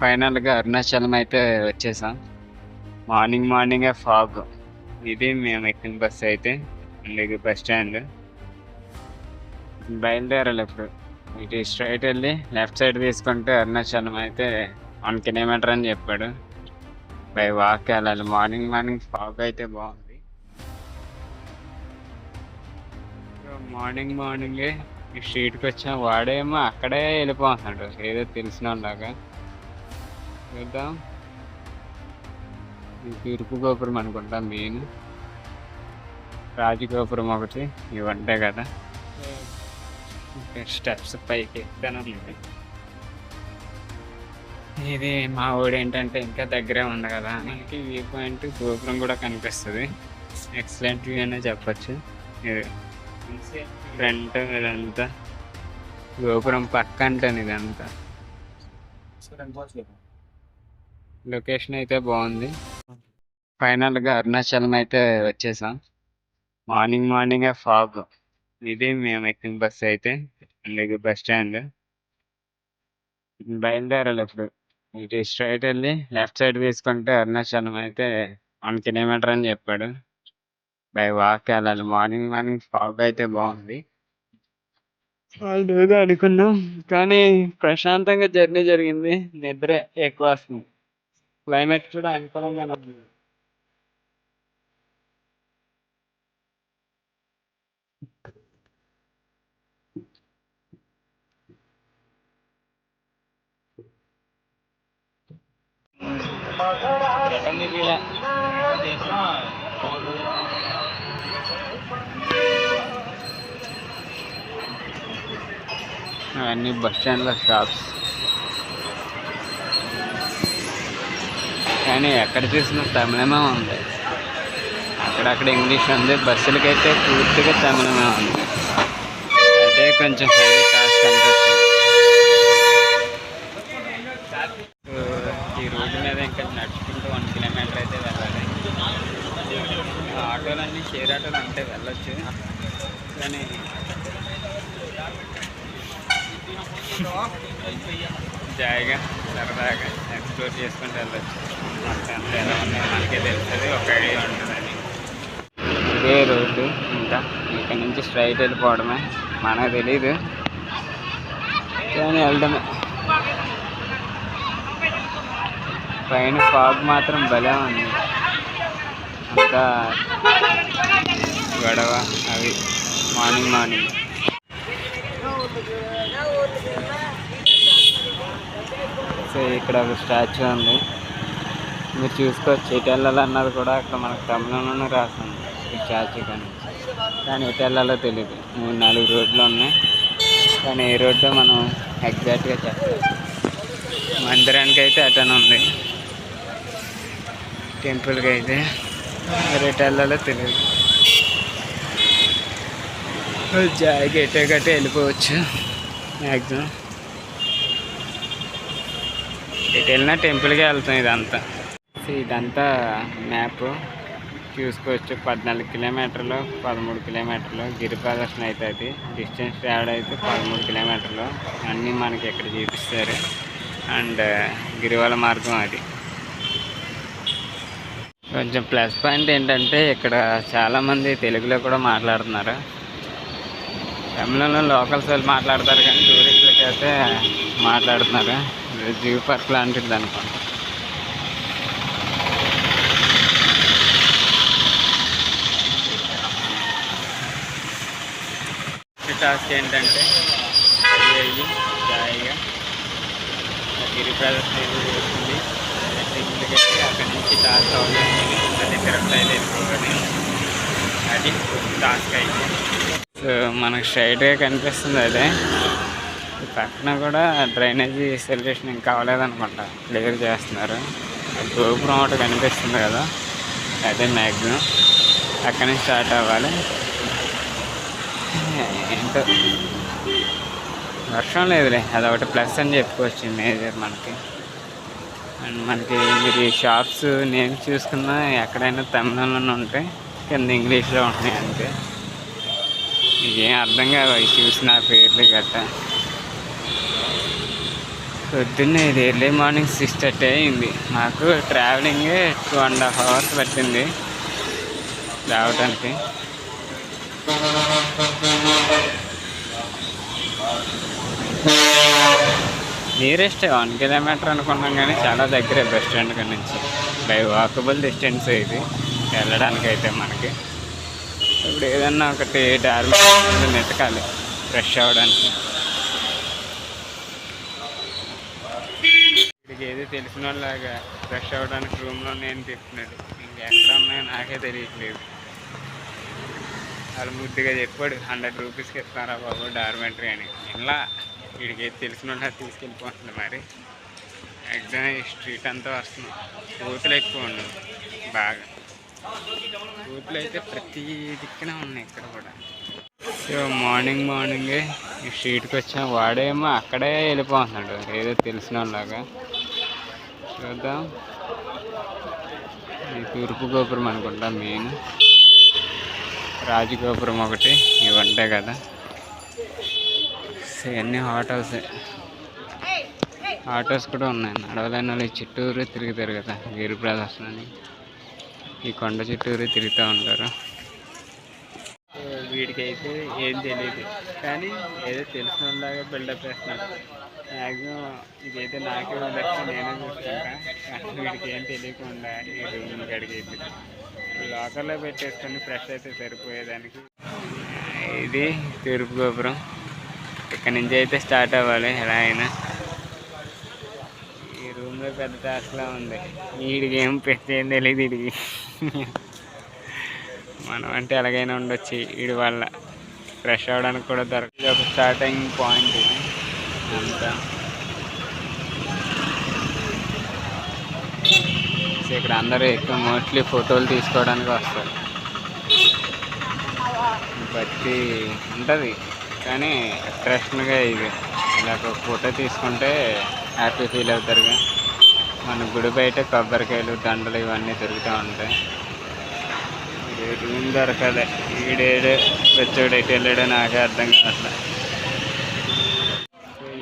ఫైనల్గా అరుణాచలం అయితే వచ్చేసాం. మార్నింగ్ మార్నింగే ఫాగ్. ఇది మేము ఎక్కిన బస్సు అయితే ఇది బస్ స్టాండ్. బయలుదేరాలి ఇప్పుడు. ఇటు స్ట్రైట్ వెళ్ళి లెఫ్ట్ సైడ్ తీసుకుంటే అరుణాచలం అయితే వన్ కిలోమీటర్ అని చెప్పాడు. బై వాక్ వెళ్ళాలి. మార్నింగ్ మార్నింగ్ ఫాగ్ అయితే బాగుంది. మార్నింగ్ మార్నింగే ఈ స్ట్రీట్కి వచ్చాం. వాడేమో అక్కడే వెళ్ళిపోతున్నాడు. ఏదో తెలిసిన వాళ్ళగా చూద్దాం తూర్పు గోపురం అనుకుంటా మెయిన్ రాజగోపురం ఒకటి ఇవి ఉంటాయి కదా స్టెప్స్ పైకి ఎక్కుతాను ఇది మా ఊడు ఏంటంటే ఇంకా దగ్గరే ఉంది కదా. మనకి వ్యూ పాయింట్ గోపురం కూడా కనిపిస్తుంది. ఎక్సలెంట్ వ్యూ అనే చెప్పచ్చు. ఇది ఫ్రంట్ ఇదంతా. గోపురం పక్క అంటాను ఇదంతా లొకేషన్ అయితే బాగుంది. ఫైనల్గా అరుణాచలం అయితే వచ్చేసాం. మార్నింగ్ మార్నింగే ఫాగ్. ఇది మేము ఎక్కిన బస్సు అయితే ఇది బస్ స్టాండ్. బయలుదేరాలి ఇప్పుడు. ఇటు స్ట్రైట్ వెళ్ళి లెఫ్ట్ సైడ్ తీసుకుంటే అరుణాచలం అయితే వన్ కిలోమీటర్ అని చెప్పాడు. బై వాక్ వెళ్ళాలి. మార్నింగ్ మార్నింగ్ ఫాగ్ అయితే బాగుంది. వాళ్ళు ఏదో అనుకున్నాం కానీ ప్రశాంతంగా జర్నీ జరిగింది. నిద్ర ఎక్కువ వస్తుంది. క్లైమేట్ కూడా అనుకూలంగా ఉంది. అవన్నీ బస్ స్టాండ్లో షాప్స్. కానీ ఎక్కడ చూసినా తమిళమే ఉంది. అక్కడక్కడ ఇంగ్లీష్ ఉంది. బస్సులకైతే పూర్తిగా తమిళమే ఉంది. అదే కొంచెం హైవీ కాస్ట్ అనిపిస్తుంది. ఈ రోడ్డు మీద ఇంకా నడుచుకుంటూ వన్ కిలోమీటర్ అయితే వెళ్ళాలి. ఆటోలన్నీ షేర్ ఆటోలు అంటే వెళ్ళొచ్చు. కానీ జాయిగా సరదాగా. ఎక్స్ప్లోర్ చేసుకుంటూ వెళ్ళచ్చు. మనకి ఎలా ఉన్నాయో మనకే తెలుస్తుంది ఒక ఐడియా ఉంటుందని ఇదే రోడ్డు ఇంకా ఇక్కడ నుంచి స్ట్రైట్ వెళ్ళిపోవడమే మనకు తెలీదు. కానీ వెళ్ళడమే. పైన ఫాగ్ మాత్రం భలే ఉంది. అంతా గొడవ అవి మార్నింగ్ మార్నింగ్. సో ఇక్కడ ఒక స్టాచ్యూ ఉంది. మీరు చూసుకోవచ్చు. ఎటు వెళ్ళాలన్నది కూడా అక్కడ మనకు తమిళంలోనే రాస్తుంది ఈ స్టాచ్యూ కానీ. కానీ ఎటు వెళ్ళాలో తెలియదు మూడు నాలుగు రోడ్లు ఉన్నాయి. కానీ ఏ రోడ్డో మనం ఎగ్జాక్ట్గా చెప్పలేదు మందిరానికి అయితే అతను ఉంది. టెంపుల్కి అయితే. మరి ఎటు వెళ్ళాలో తెలియదు జాయిగా ఎటే గట్టే వెళ్ళిపోవచ్చు. మ్యాక్సిమం ఎటు వెళ్ళినా టెంపుల్కే వెళ్తాం ఇదంతా. సో ఇదంతా మ్యాప్ చూసుకోవచ్చు పద్నాలుగు కిలోమీటర్లు పదమూడు కిలోమీటర్లు. గిరి ప్రదర్శన అవుతుంది డిస్టెన్స్ ట్రావెల్ అయితే పదమూడు కిలోమీటర్లు. అన్నీ మనకి ఇక్కడ చూపిస్తారు. అండ్ uh, గిరివల మార్గం అది. కొంచెం ప్లస్ పాయింట్ ఏంటంటే ఇక్కడ చాలామంది తెలుగులో కూడా మాట్లాడుతున్నారు. తమిళంలో లోకల్స్ వాళ్ళు మాట్లాడతారు కానీ టూరిస్టులకి అయితే మాట్లాడుతున్నారు. ఇది జూ పార్క్ లాంటిది అనుకోండి టాస్క్ ఏంటంటే వెళ్ళి జాయిగా. గిరి ప్రదర్శన అక్కడి నుంచి టాస్క్ అవుతుంది అది అయితే వెళ్ళిపోవాలి అది టాస్క్ అయితే. సో మనకు స్ట్రైట్గా కనిపిస్తుంది అదే. పక్కన కూడా డ్రైనేజీ సొల్యూషన్ ఇంకా అవ్వలేదనుకుంటా క్లియర్ చేస్తున్నారు. గోపురం ఒకటి కనిపిస్తుంది కదా. అదే మ్యాక్సిమం అక్కడి నుంచి స్టార్ట్ అవ్వాలి. ఏంటో. వర్షం లేదులే. అదొకటి ప్లస్ అని చెప్పుకోవచ్చు మేజర్ మనకి. అండ్ మనకి మీరు షాప్స్ నేను చూసుకున్నా ఎక్కడైనా తమిళంలోనే ఉంటాయి కింద ఇంగ్లీష్లో ఉంటాయి అంతే. ఇదేం అర్థం కాదు. చూసిన పేర్లు గట్టా. పొద్దున్నే ఇది ఎర్లీ మార్నింగ్ సిక్స్ థర్టీ అయింది. మాకు travelling two and half hours పట్టింది రావడానికి నియరెస్ట్ వన్ కిలోమీటర్ అనుకున్నాం కానీ చాలా దగ్గరే బస్ స్టాండ్ కాడి నుంచి. బై వాకబుల్ డిస్టెన్స్ ఇది. వెళ్ళడానికి అయితే మనకి. ఇప్పుడు ఏదన్నా ఒకటి డార్మీ వెతకాలి ఫ్రెష్ అవ్వడానికి వీడికి ఏది తెలిసిన వాళ్ళలాగా ఫ్రెష్ అవ్వడానికి రూమ్లో నేను చెప్తున్నాడు ఇంకెక్కడ ఉన్నాయో నాకే తెలియట్లేదు. వాళ్ళు ముద్దుగా చెప్పాడు హండ్రెడ్ రూపీస్కి ఇస్తారా బాబు డార్మెంటరీ అని. ఇలా వీడికి తెలిసిన వాళ్ళ తీసుకెళ్ళిపోతుంది మరి. ఎగ్జామ్ ఈ స్ట్రీట్ అంతా వస్తున్నాం. బూతులు ఎక్కువ ఉండవు బాగా. బూతులు అయితే ప్రతి దిక్కున ఉన్నాయి ఇక్కడ కూడా. సో మార్నింగ్ మార్నింగే ఈ స్ట్రీట్కి వచ్చాం. వాడేమో అక్కడే వెళ్ళిపోతున్నాడు. ఏదో తెలిసిన వాళ్ళలాగా చూద్దాం. ఈ తూర్పు గోపురం అనుకుంటా మెయిన్. రాజగోపురం ఒకటి ఇవి ఉంటాయి కదా. ఇవన్నీ ఆటోస్ ఆటోస్ కూడా ఉన్నాయి. నడవలేని వాళ్ళు చిట్టూరు తిరుగుతారు కదా గిరి ప్రదర్శన అని ఈ కొండ చిట్టూరు తిరుగుతూ ఉంటారు. వీడికైతే అయితే ఏం తెలియదు కానీ ఏదో తెలిసిన బిల్డప్ చేస్తున్నారు. మ్యాక్సిమం ఇదైతే నాకే ఉండొచ్చు నేనే చూస్తాను వీడికి ఏం తెలియకుండా ఈ రూమ్ కడిగేది లాకర్లో పెట్టేసుకొని ఫ్రెష్ అయితే సరిపోయేదానికి. ఇది తూర్పు గోపురం. ఇక్కడ నుంచి అయితే స్టార్ట్ అవ్వాలి ఎలా అయినా. ఈ రూమ్లో పెద్ద టాస్క్లా ఉంది. వీడికి ఏం పెట్టేం తెలియదు వీడికి. మనం అంటే ఎలాగైనా ఉండొచ్చు వీడి వల్ల. ఫ్రెష్ అవ్వడానికి కూడా దొరకదు. ఒక స్టార్టింగ్ పాయింట్ ఇది. అంతా. సో ఇక్కడ అందరూ ఎక్కువ మోస్ట్లీ ఫోటోలు తీసుకోవడానికి వస్తారు. బట్టి ఉంటుంది. కానీ అట్రాక్షన్గా ఇది. ఇలా ఒక ఫోటో తీసుకుంటే హ్యాపీ ఫీల్ అవుతారుగా మన గుడి బయట కొబ్బరికాయలు దండలు ఇవన్నీ దొరుకుతూ ఉంటాయి. రూమ్ దొరకలే. ఈడేడు వచ్చేడైతే ఎటు వెళ్ళాడో నాకే అర్థం కావట్లే.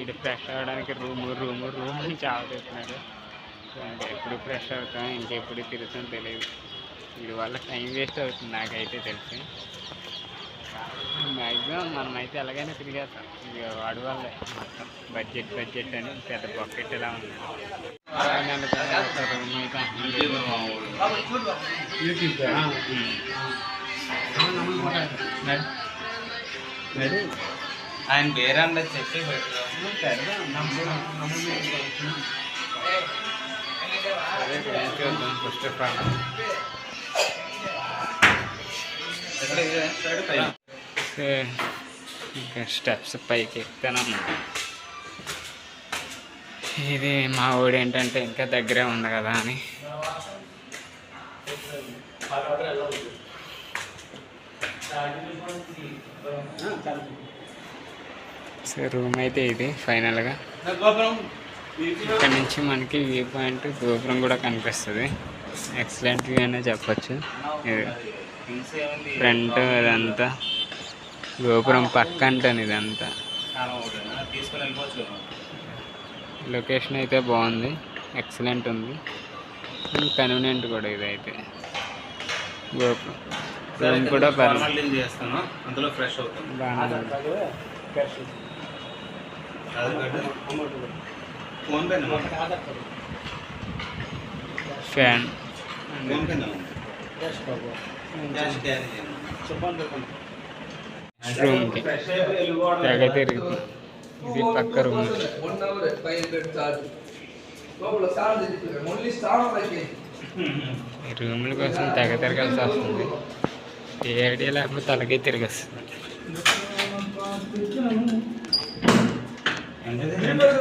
ఈడు ఫ్రెష్ అవ్వడానికి రూమ్ రూమ్ రూమ్ అని ఇంకా ఎప్పుడు ఫ్రెష్ అవుతాం ఇంకెప్పుడు తిరుగుతాం తెలియదు. వీడి వల్ల టైం వేస్ట్ అవుతుంది నాకైతే తెలిసి. మ్యాక్సిమం మనం అయితే ఎలాగైనా తిరిగేస్తాం. ఇది వాడి వల్లే మొత్తం. బడ్జెట్ బడ్జెట్ అని పెద్ద పాకెట్ ఇలా ఉంది. ఆయన పేరన్నా చెప్పి పెట్టు. ఫస్ట్ ఇంకా స్టెప్స్ పైకి ఎక్కుతాను ఇది మా ఊడు ఏంటంటే ఇంకా దగ్గరే ఉంది కదా అని. సో రూమ్ అయితే ఇది ఫైనల్గా ఇక్కడ నుంచి మనకి వ్యూ పాయింట్ గోపురం కూడా కనిపిస్తుంది. ఎక్సలెంట్ వ్యూ అనే చెప్పచ్చు. ఫ్రంట్ ఇదంతా గోపురం పక్క అంటాను ఇదంతా. లొకేషన్ అయితే బాగుంది. ఎక్సలెంట్ ఉంది. కన్వీనియంట్ కూడా ఇదైతే. గోపురం. రూమ్ కూడా పర్లేదు ఫార్మాలిటీని చేస్తాను అందులో ఫ్రెష్ అవుతాను బాగానే ఫ్యాన్. రూమ్కి తెగ తిరుగుతుంది ఇది పక్క రూమ్ రూముల కోసం తెగ తిరగాల్సి వస్తుంది. ఏ ఐడియా లేకపోతే అలాగే తిరిగేస్తుంది.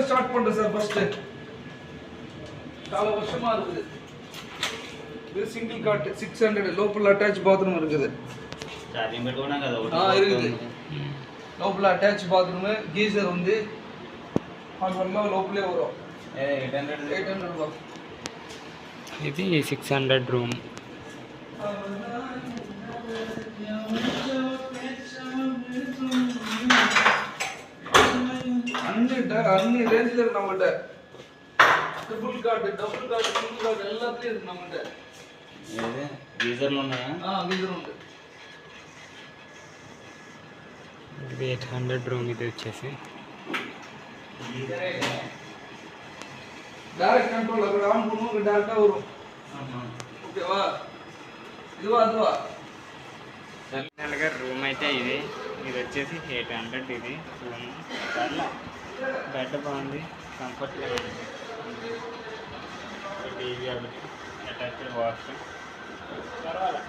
ஸ்டார்ட் பண்ணுறேன் சார் ஃபஸ்ட்டு கால வருஷமாக இருக்குது. இது சிங்கிள் காட் சிக்ஸ் ஹண்ட்ரட் லோப்பல் அட்டாச் பாத்ரூம் இருக்குது. ஆ இருக்குது. லோப்பல் அட்டாச் பாத்ரூமு கீசர் வந்து அதெல்லாம் லோப்பலே வரும். எயிட் ஹண்ட்ரட் எயிட் ஹண்ட்ரட் வரும். ఇది సిక్స్ హండ్రెడ్ రూమ్ అన్ని అన్ని range తిరుగుతామంట triple cot double cot single cot ఎల్లాత్తే తిరుగుతామంట ఎయిట్ హండ్రెడ్ రూమ్ ఇది వచ్చేసి. డైరెక్ట్ కంట్రోల్ అక్కడ అనుకున్నాం డైరెక్ట్ ఊరు ఓకేవా ఇదివా అదివా? రూమ్ అయితే ఇది. ఇది వచ్చేసి ఎయిట్ హండ్రెడ్ ఇది. బెడ్ బాగుంది. కంఫర్ట్గా ఉంది. టీవీ ఒకటి అటాచ్డ్ వాష్ పర్వాలే.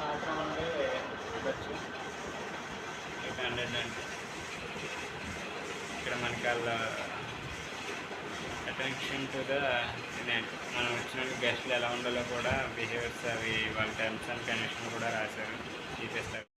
మాత్రం ఉంటే ఇవ్వచ్చు. ఎయిట్ హండ్రెడ్ అంటే ఇక్కడ మనకి వాళ్ళ అట్రాక్షన్ టు ద ఇదేంటి మనం వచ్చిన గెస్ట్లు ఎలా ఉండాలో కూడా బిహేవియర్స్ అవి వాళ్ళ టర్మ్స్ అండ్ కండిషన్ కూడా రాశారు. తీసేస్తారు.